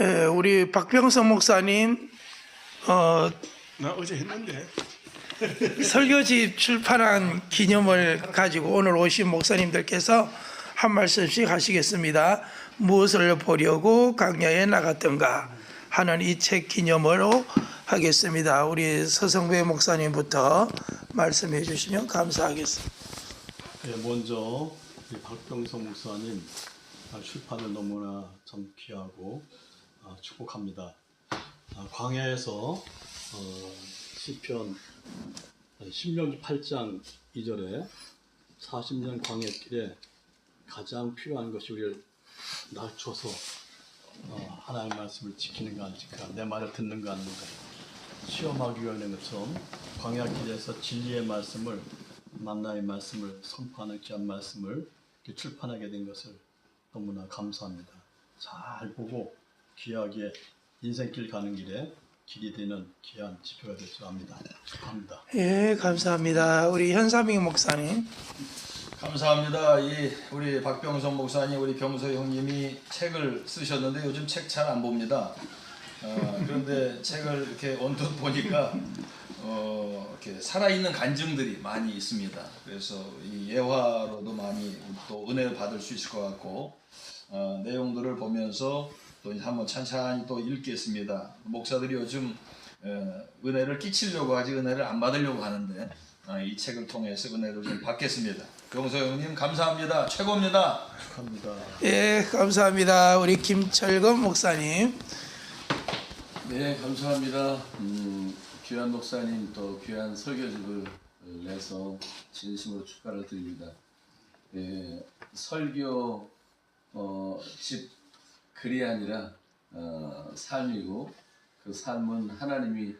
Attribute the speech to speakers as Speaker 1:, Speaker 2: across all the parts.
Speaker 1: 예, 우리 박병석 목사님 어,
Speaker 2: 나 어제 했는데
Speaker 1: 설교집 출판한 기념을 가지고 오늘 오신 목사님들께서 한 말씀씩 하시겠습니다. 무엇을 보려고 강야에 나갔던가 하는 이 책 기념으로 하겠습니다. 우리 서성배 목사님부터 말씀해 주시면 감사하겠습니다.
Speaker 2: 네, 먼저 우리 박병성 목사님 아, 출판을 너무나 참 귀하고 아, 축복합니다. 아, 광야에서 어, 시편 신명기 8장 2절에 40년 광야길에 가장 필요한 것이 우리를 낮춰서 어, 하나님의 말씀을 지키는가 안 지키는가 내 말을 듣는가 안 듣는가 시험하기 위한 것처럼 광야길에서 진리의 말씀을 만나의 말씀을 선포하는 귀한 말씀을 출판하게 된 것을 너무나 감사합니다. 잘 보고 귀하게 인생길 가는 길에 길이 되는 귀한 지표가 될 줄 압니다. 축하합니다.
Speaker 1: 예, 감사합니다. 우리 현삼익 목사님.
Speaker 3: 감사합니다. 이 우리 박병성 목사님, 우리 병서 형님이 책을 쓰셨는데 요즘 책 잘 안 봅니다. 어, 그런데 책을 이렇게 언뜻 보니까 어, 이렇게 살아있는 간증들이 많이 있습니다. 그래서 이 예화로도 많이 또 은혜를 받을 수 있을 것 같고 어, 내용들을 보면서 또 이제 한번 찬찬히 또 읽겠습니다. 목사들이 요즘 어, 은혜를 끼치려고 하지 은혜를 안 받으려고 하는데 어, 이 책을 통해서 은혜를 좀 받겠습니다. 병서 형님 감사합니다. 최고입니다.
Speaker 2: 축하합니다.
Speaker 1: 예, 감사합니다. 우리 김철건 목사님.
Speaker 4: 네, 감사합니다. 음, 귀한 목사님 또 귀한 설교집을 내서 진심으로 축하를 드립니다. 예, 설교 어, 집 글이 아니라 어, 삶이고 그 삶은 하나님이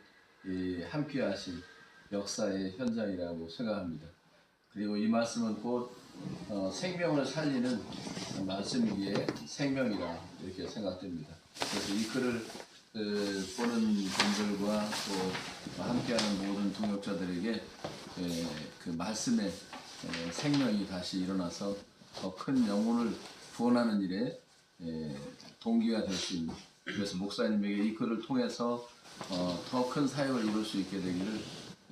Speaker 4: 이, 함께하신 역사의 현장이라고 생각합니다. 그리고 이 말씀은 곧 어, 생명을 살리는 말씀이기에 생명이라 이렇게 생각됩니다. 그래서 이 글을 그, 보는 분들과 또 함께하는 모든 동역자들에게 에, 그 말씀의 에, 생명이 다시 일어나서 더 큰 영혼을 구원하는 일에 에, 동기가 될수 있는 그래서 목사님에게 이 글을 통해서 어, 더 큰 사역을 이룰 수 있게 되기를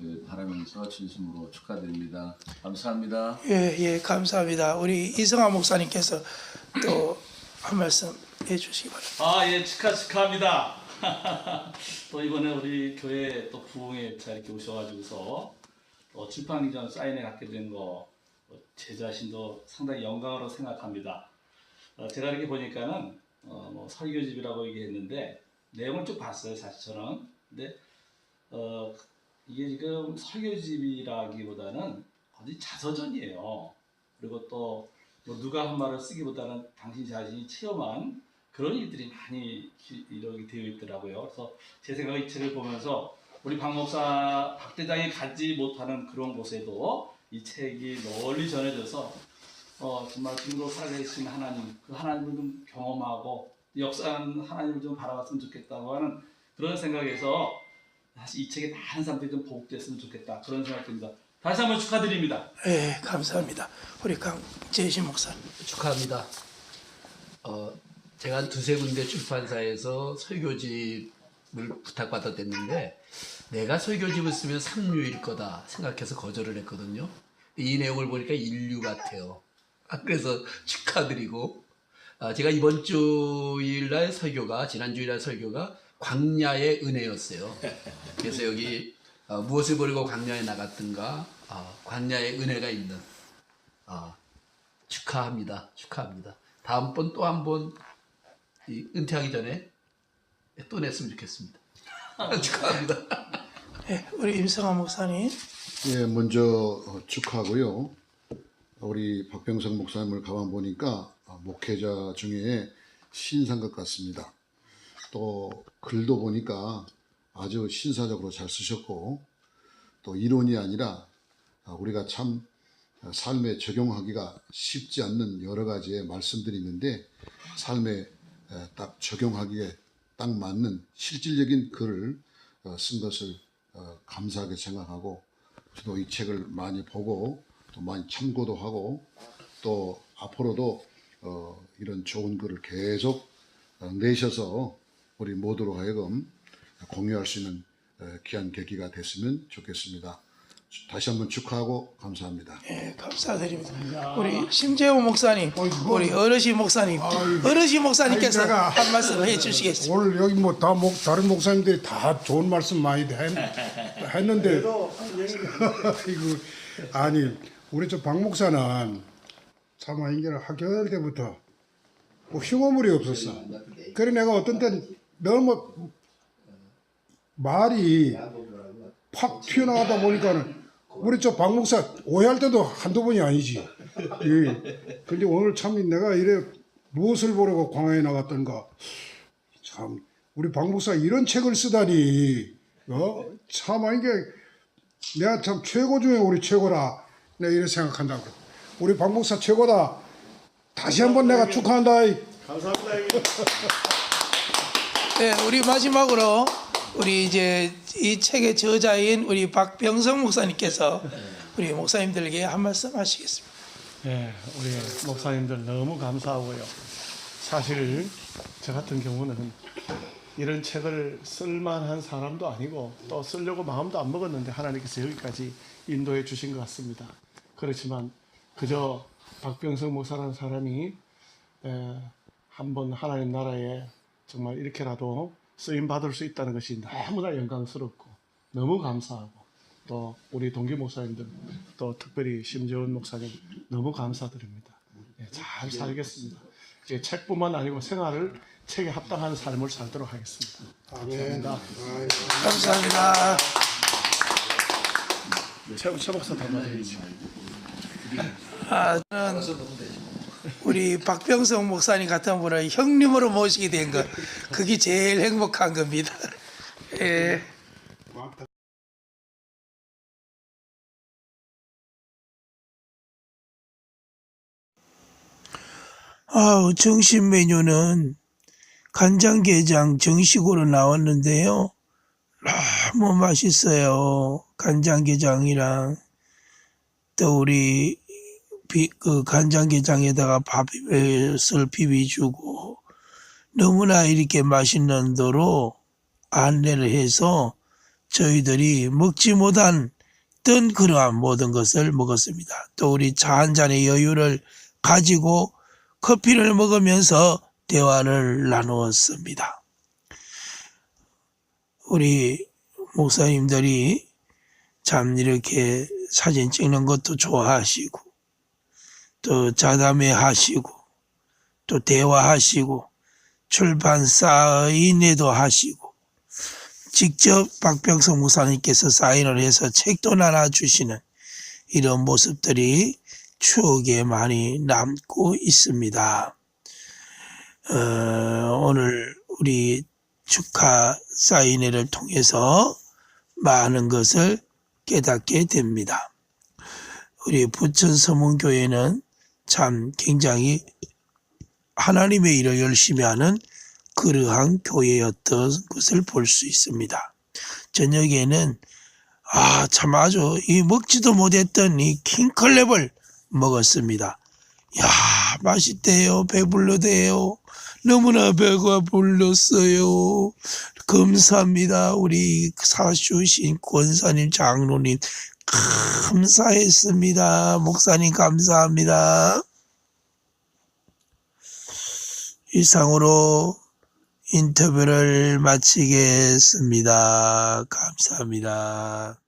Speaker 4: 에, 바라면서 진심으로 축하드립니다. 감사합니다.
Speaker 1: 예, 예, 감사합니다. 우리 이성아 목사님께서 또 한 말씀 해주시기 바랍니다.
Speaker 5: 아, 예, 축하, 축하합니다. 또 이번에 우리 교회 또 부흥에 잘 이렇게 오셔가지고서 어, 출판기전 사인회 갖게 된 거, 어, 제 자신도 상당히 영광으로 생각합니다. 어, 제가 이렇게 보니까는, 어, 뭐 설교집이라고 얘기했는데, 내용을 쭉 봤어요, 사실 저는. 근데, 어, 이게 지금 설교집이라기보다는 거의 자서전이에요. 그리고 또, 뭐 누가 한 말을 쓰기보다는 당신 자신이 체험한 그런 일들이 많이 기- 이렇게 되어 있더라고요. 그래서 제 생각에 이 책을 보면서 우리 박 목사, 박 대장이 가지 못하는 그런 곳에도 이 책이 널리 전해져서 어, 정말 지금도 살아계신 하나님, 그 하나님을 좀 경험하고 역사하는 하나님을 좀 바라봤으면 좋겠다고 하는 그런 생각에서 사실 이 책에 많은 사람들이 좀 보복됐으면 좋겠다 그런 생각이 듭니다. 다시 한번 축하드립니다.
Speaker 1: 예, 감사합니다. 우리 강재신 목사님.
Speaker 6: 축하합니다. 어, 제가 한 두세 군데 출판사에서 설교집을 부탁받았댔는데 내가 설교집을 쓰면 삼류일 거다 생각해서 거절을 했거든요. 이 내용을 보니까 인류 같아요. 아, 그래서 축하드리고 아, 제가 이번 주일날 설교가 지난 주일날 설교가 광야의 은혜였어요. 그래서 여기 어, 무엇을 버리고 광야에 나갔든가 아, 광야의 은혜가 있는 아, 축하합니다. 축하합니다. 다음번 또 한 번 은퇴하기 전에 또 냈으면 좋겠습니다. 축하합니다.
Speaker 1: 예, 우리 임성아 목사님.
Speaker 7: 예, 먼저 어, 축하하고요. 우리 박병석 목사님을 가만 보니까 어, 목회자 중에 신상 것 같습니다. 또 글도 보니까 아주 신사적으로 잘 쓰셨고 또 이론이 아니라 아, 우리가 참 어, 삶에 적용하기가 쉽지 않는 여러 가지의 말씀들이 있는데 삶에 에, 딱 적용하기에 딱 맞는 실질적인 글을 어, 쓴 것을 어, 감사하게 생각하고 저도 이 책을 많이 보고 또 많이 참고도 하고 또 앞으로도 어, 이런 좋은 글을 계속 어, 내셔서 우리 모두로 하여금 공유할 수 있는 에, 귀한 계기가 됐으면 좋겠습니다. 다시 한번 축하하고 감사합니다.
Speaker 1: 예, 감사드립니다. 우리 심재호 목사님, 우리 어르신 목사님, 어르신 목사님께서
Speaker 8: 아이,
Speaker 1: 한 말씀 해주시겠습니다.
Speaker 8: 오늘 여기 뭐다목 다른 목사님들이 다 좋은 말씀 많이 했, 했는데 이거 아니 우리 저 박 목사는 참 이게 학교 때부터 뭐 흉어물이 없었어. 그래 내가 어떤 땐 너무 말이 팍 튀어나가다 보니까는 우리 저 박 목사 오해할 때도 한두 번이 아니지. 예. 근데 오늘 참 내가 이래 무엇을 보려고 광야에 나갔던가 참 우리 박 목사 이런 책을 쓰다니 어 참 이게 내가 참 최고 중에 우리 최고라 내가 이렇게 생각한다고 우리 박 목사 최고다 다시 한번 내가 축하한다
Speaker 1: 네, 우리 마지막으로 우리 이제 이 책의 저자인 우리 박병성 목사님께서 우리 목사님들에게 한 말씀 하시겠습니다.
Speaker 2: 네, 우리 목사님들 너무 감사하고요. 사실 저 같은 경우는 이런 책을 쓸만한 사람도 아니고 또 쓰려고 마음도 안 먹었는데 하나님께서 여기까지 인도해 주신 것 같습니다. 그렇지만 그저 박병석 목사라는 사람이 에, 한번 하나님 나라에 정말 이렇게라도 쓰임 받을 수 있다는 것이 너무나 영광스럽고 너무 감사하고 또 우리 동기 목사님들 또 특별히 심재원 목사님 너무 감사드립니다. 예, 잘 살겠습니다. 이제 책뿐만 아니고 생활을 책에 합당한 삶을 살도록 하겠습니다. 감사합니다.
Speaker 1: 감사합니다.
Speaker 2: 최, 최 목사 담아드리죠.
Speaker 1: 아, 저는 우리 박병성 목사님 같은 분을 형님으로 모시게 된 것, 그게 제일 행복한 겁니다. 예. 아우, 정식 메뉴는 간장게장 정식으로 나왔는데요. 너무 맛있어요. 간장게장이랑 또 우리 비, 그 간장게장에다가 밥을 비비주고 너무나 이렇게 맛있는 도로 안내를 해서 저희들이 먹지 못한 던 그러한 모든 것을 먹었습니다. 또 우리 차 한 잔의 여유를 가지고 커피를 먹으면서 대화를 나누었습니다. 우리 목사님들이 참 이렇게 사진 찍는 것도 좋아하시고 또 자담회 하시고 또 대화하시고 출판사 인회도 하시고 직접 박병석 목사님께서 사인을 해서 책도 나눠주시는 이런 모습들이 추억에 많이 남고 있습니다. 어, 오늘 우리 축하 사인회를 통해서 많은 것을 깨닫게 됩니다. 우리 부천 서문교회는 참 굉장히 하나님의 일을 열심히 하는 그러한 교회였던 것을 볼 수 있습니다. 저녁에는 아, 참 아주 이 먹지도 못했던 이 킹클랩을 먹었습니다. 야, 맛있대요. 배불러대요. 너무나 배가 불렀어요. 감사합니다. 우리 사주신 권사님, 장로님, 감사했습니다. 목사님, 감사합니다. 이상으로 인터뷰를 마치겠습니다. 감사합니다.